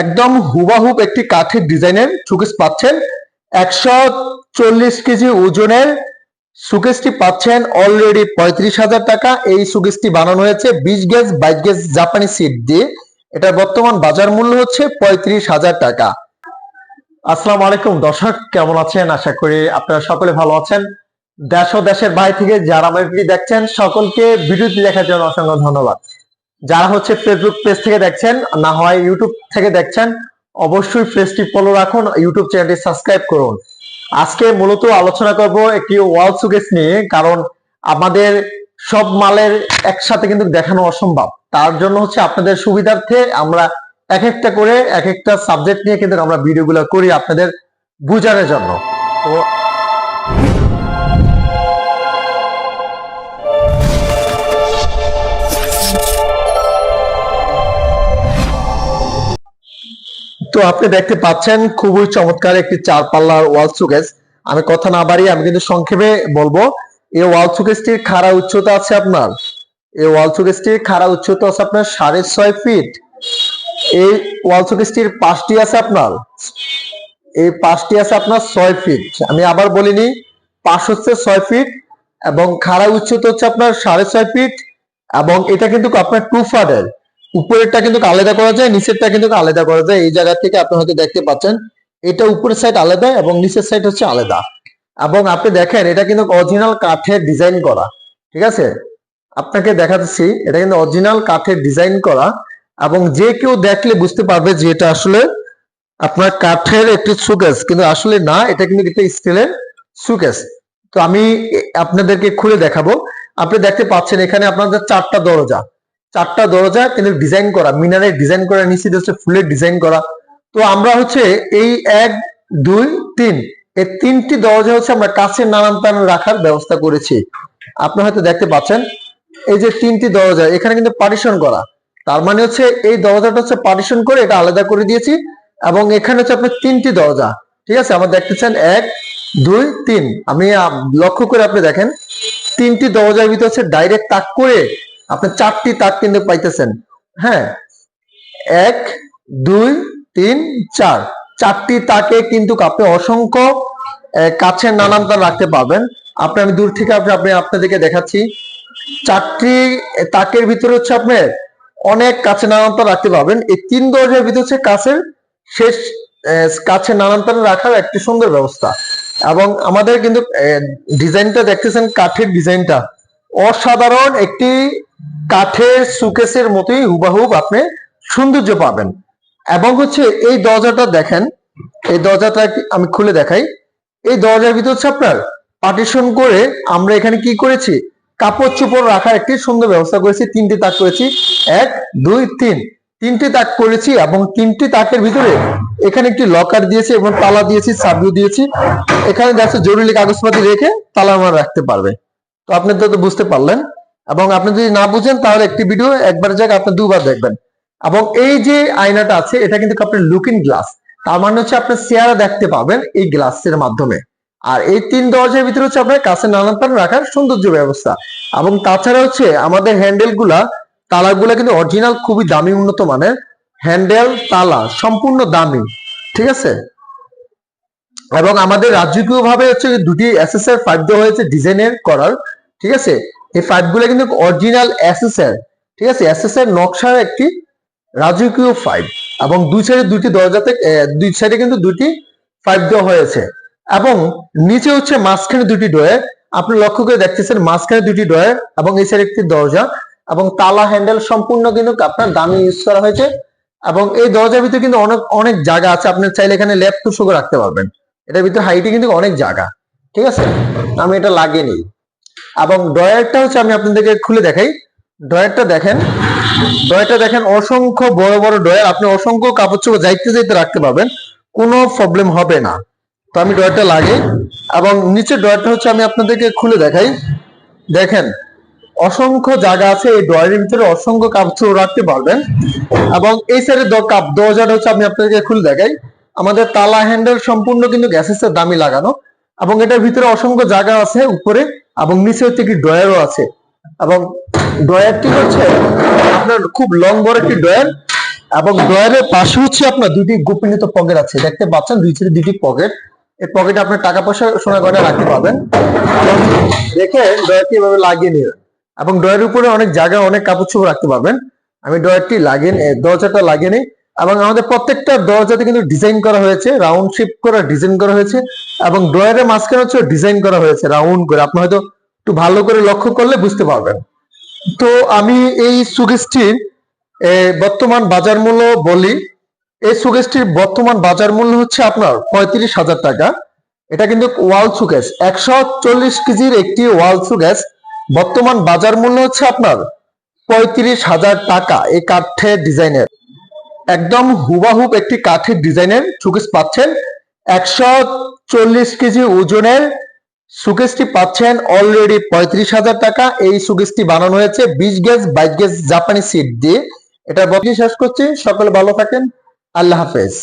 একদম হুবাহুব একটি কাঠের ডিজাইনের সুকেস পাচ্ছেন। একশো চল্লিশ কেজি ওজনের সুকেসটি পাচ্ছেন অলরেডি পঁয়ত্রিশ হাজার টাকা। এই সুকেসটি বানানো হয়েছে বিশ গেজ, বাইশ গেজ জাপানি সিট দিয়ে। এটার বর্তমান বাজার মূল্য হচ্ছে পঁয়ত্রিশ হাজার টাকা। আসসালামু আলাইকুম দর্শক, কেমন আছেন? আশা করি আপনারা সকলে ভালো আছেন। দেশ ও দেশের বাইরে থেকে যারা আমার ভিডিও দেখছেন, সকলকে ভিডিওটি দেখার জন্য অসংখ্য ধন্যবাদ। যারা হচ্ছে ফেসবুক পেজ থেকে দেখছেন, না হয় ইউটিউব থেকে দেখছেন, অবশ্যই পেজটি ফলো রাখুন ইউটিউব চ্যানেলটি সাবস্ক্রাইব করুন। আজকে মূলত আলোচনা করব একটি ওয়াল সুকেস নিয়ে, কারণ আমাদের সব মালের একসাথে কিন্তু দেখানো অসম্ভব। তার জন্য হচ্ছে আপনাদের সুবিধার্থে আমরা এক একটা করে এক একটা সাবজেক্ট নিয়ে কিন্তু আমরা ভিডিওগুলো করি আপনাদের বোঝানোর জন্য। তো তো আপনি দেখতে পাচ্ছেন খুবই চমৎকার একটি চার পাল্লার ওয়াল সুকেস আমি কথা না বাড়িয়ে আমি কিন্তু সংক্ষেপে বলব, এই ওয়াল সুকেসটির খাড়া উচ্চতা আছে আপনার। এই ওয়াল সুকেসটির খাড়া উচ্চতা আছে আপনার সাড়ে ছয় ফিট। এই ওয়াল সুকেসটির পাঁচটি আছে আপনার, এই পাঁচটি আছে আপনার ছয় ফিট। আমি আবার বলিনি, পাশ হচ্ছে ছয় ফিট এবং খাড়া উচ্চতা হচ্ছে আপনার সাড়ে ছয় ফিট এবং এটা কিন্তু আপনার টু ফাডের উপরেরটা কিন্তু আলাদা করা যায়, নিচেরটা কিন্তু আলাদা করা যায়। এই জায়গা থেকে আপনি হয়তো দেখতে পাচ্ছেন, এটা উপরের সাইড আলাদা এবং নিচের সাইড হচ্ছে আলাদা। এবং আপনি দেখেন, এটা কিন্তু অরিজিনাল কাঠের ডিজাইন করা, ঠিক আছে? আপনাকে দেখাচ্ছি, এটা কিন্তু অরিজিনাল কাঠের ডিজাইন করা এবং যে কেউ দেখলে বুঝতে পারবে যে এটা আসলে আপনার কাঠের একটি সুকেস কিন্তু আসলে না, এটা কিন্তু একটা স্টিলের সুকেস তো আমি আপনাদেরকে খুলে দেখাবো। আপনি দেখতে পাচ্ছেন এখানে আপনাদের চারটা দরজা চারটা দরজা কিন্তু ডিজাইন করা, মিনারের ডিজাইন করা নিচে হচ্ছে ফুলের ডিজাইন করা। তো আমরা হচ্ছে এই এক, দুই, তিন, এই তিনটি দরজা হচ্ছে আমরা কাছের নানান তান রাখার ব্যবস্থা করেছি। আপনি হয়তো দেখতে পাচ্ছেন, এই যে তিনটি দরজা, এখানে কিন্তু পার্টিশন করা। তার মানে হচ্ছে এই দরজাটা হচ্ছে পার্টিশন করে এটা আলাদা করে দিয়েছি এবং এখানে হচ্ছে আপনার তিনটি দরজা, ঠিক আছে? আমার দেখতেছেন এক, দুই, তিন। আমি লক্ষ্য করে আপনি দেখেন, তিনটি দরজার ভিতরে হচ্ছে ডাইরেক্ট তাক করে আপনি চারটি তাক কিন্তু পাইতেছেন। হ্যাঁ? এক, দুই, তিন, চার। চারটি তাকে কিন্তু আপনি অসংখ্য কাছের নানান তার রাখতে পারবেন। আপনি আমি দূর থেকে আপনি আপনি আপনাদেরকে দেখাচ্ছি। চারটি তাকের ভিতরে হচ্ছে আপনার অনেক কাছে নানান তার রাখতে পারবেন। এই তিন দরজার ভিতরে হচ্ছে কাছের শেষ কাছে নানান তার রাখার একটি সুন্দর ব্যবস্থা। এবং আমাদের কিন্তু ডিজাইনটা দেখতেছেন, কাঠের ডিজাইনটা। অসাধারণ একটি কাঠের সুকেসের মতোই হুবাহুব আপনি সৌন্দর্য পাবেন। এবং হচ্ছে এই দরজাটা দেখেন, এই দরজাটা আমি খুলে দেখাই। এই দরজার ভিতর হচ্ছে আপনার পার্টিশন করে আমরা এখানে কি করেছি? কাপড় চোপড় রাখার একটি সুন্দর ব্যবস্থা করেছি, তিনটি তাক করেছি। এক, দুই, তিন। তিনটি তাক করেছি এবং তিনটি তাকের ভিতরে এখানে একটি লকার দিয়েছি এবং তালা দিয়েছি চাবিও দিয়েছি। এখানে দেখছে জরুরি কাগজপাতি রেখে তালা আমার রাখতে পারবে। তো আপনি তো বুঝতে পারলেন। এবং আপনি যদি না বুঝেন, তাহলে একটি ভিডিও একবার জায়গায় আপনি দুবার দেখবেন। এবং এই যে আয়নাটা আছে, এটা কিন্তু আপনার লুকিং গ্লাস তার মানে হচ্ছে আপনি চেয়ারে দেখতে পাবেন এই গ্লাসের মাধ্যমে। আর এই তিন দরজার ভিতরে হচ্ছে আপনার কাছে নানান তার রাখার সৌন্দর্য ব্যবস্থা। এবং তাছাড়া হচ্ছে আমাদের হ্যান্ডেলগুলা, তালাগুলা কিন্তু অরিজিনাল খুবই দামি, উন্নত মানের। হ্যান্ডেল তালা, সম্পূর্ণ দামি। ঠিক আছে? এবং আমাদের রাজকীয় ভাবে হচ্ছে দুটি এসএসআর ফাইভ দেওয়া হয়েছে ডিজাইনের করার। ঠিক আছে? এই ফাইভগুলো কিন্তু অরিজিনাল এসএসআর ঠিক আছে? এসএসআর নকশার একটি রাজকীয় ফাইভ এবং দুই সাইডে দুটি দরজাতে দুই সাইডে কিন্তু দুটি ফাইভ দেওয়া হয়েছে এবং নিচে হচ্ছে মাঝখানে দুটি ডয়ার আপনি লক্ষ্য করে দেখতেছেন মাঝখানে দুটি ডয়ার এবং এই সাইডে একটি দরজা এবং তালা হ্যান্ডেল সম্পূর্ণ কিন্তু আপনার দামি ইউজ করা হয়েছে এবং এই দরজার ভিতরে কিন্তু অনেক অনেক জায়গা আছে। আপনি চাইলে এখানে ল্যাপটপ শুকো রাখতে পারবেন। এটার ভিতরে হাইটে কিন্তু অনেক জায়গা, ঠিক আছে? আমি এটা লাগিয়ে নিই। এবং ডয়ারটা হচ্ছে আমি আপনাদেরকে খুলে দেখাই। ডয়ারটা দেখেন। ডয়ারটা দেখেন, অসংখ্য বড় বড় ডয়ার আপনি অসংখ্য কাপড় চোপড় যাইতে যাইতে রাখতে পারবেন। কোনো প্রবলেম হবে না। তো আমি ডয়ারটা লাগাই এবং নিচে ডয়ারটা হচ্ছে আমি আপনাদেরকে খুলে দেখাই। দেখেন, অসংখ্য জায়গা আছে এই ডয়ারের ভিতরে অসংখ্য চোপড় রাখতে পারবেন। এবং এই সাইডে কাপ, দরজাটা হচ্ছে আমি আপনাদেরকে খুলে দেখাই। আমাদের তালা হ্যান্ডেল সম্পূর্ণ কিন্তু গ্যাসের দামি লাগানো। এবং এটার ভিতরে অসংখ্য জায়গা আছে উপরে এবং নিচে হচ্ছে কি ড্রয়ারও আছে। এবং ড্রয়ারটি হচ্ছে আপনার খুব লং বড় একটি ড্রয়ার এবং ড্রয়ারের পাশে হচ্ছে আপনার দুটি গোপনীয়তা পকেট আছে। দেখতে পাচ্ছেন দুই সাইডে দুটি পকেট। এই পকেটে আপনার টাকা পয়সা, সোনা গয়না রাখতে পারবেন। এবং দেখে ড্রয়ারটি এভাবে লাগিয়ে নিন এবং ড্রয়ারের উপরে অনেক জায়গা, অনেক কাপড় চোপড় রাখতে পারবেন। আমি ড্রয়ারটি লাগিয়ে দরজাটা লাগিয়ে নিই এবং আমাদের প্রত্যেকটা দরজাতে কিন্তু ডিজাইন করা হয়েছে রাউন্ড শেপ করা ডিজাইন করা হয়েছে এবং ড্রয়ারের মাঝখানে হচ্ছে ডিজাইন করা হয়েছে রাউন্ড করে। আপনি হয়তো একটু ভালো করে লক্ষ্য করলে বুঝতে পারবেন। তো আমি এই সুগেস্টির বর্তমান বাজার মূল্য বলি, এই সুগেস্টির বর্তমান বাজার মূল্য হচ্ছে আপনার পঁয়ত্রিশ হাজার টাকা। এটা কিন্তু ওয়াল সুকেস একশো চল্লিশ কেজির একটি ওয়াল সুকেস বর্তমান বাজার মূল্য হচ্ছে আপনার পঁয়ত্রিশ হাজার টাকা, এই কাঠের ডিজাইনের একদম হুবাহুব একটি কাঠের ডিজাইনের সুকেস পাচ্ছেন। একশো চল্লিশ কেজি ওজনের সুকেসটি পাচ্ছেন। অলরেডি পঁয়ত্রিশ হাজার টাকা এই সুকেসটি বানানো হয়েছে। বিশ গ্যাস বাইশ গেজ জাপানি সিট দিয়ে। এটা বকি শেষ করছি। সকলে ভালো থাকেন। আল্লাহ হাফেজ।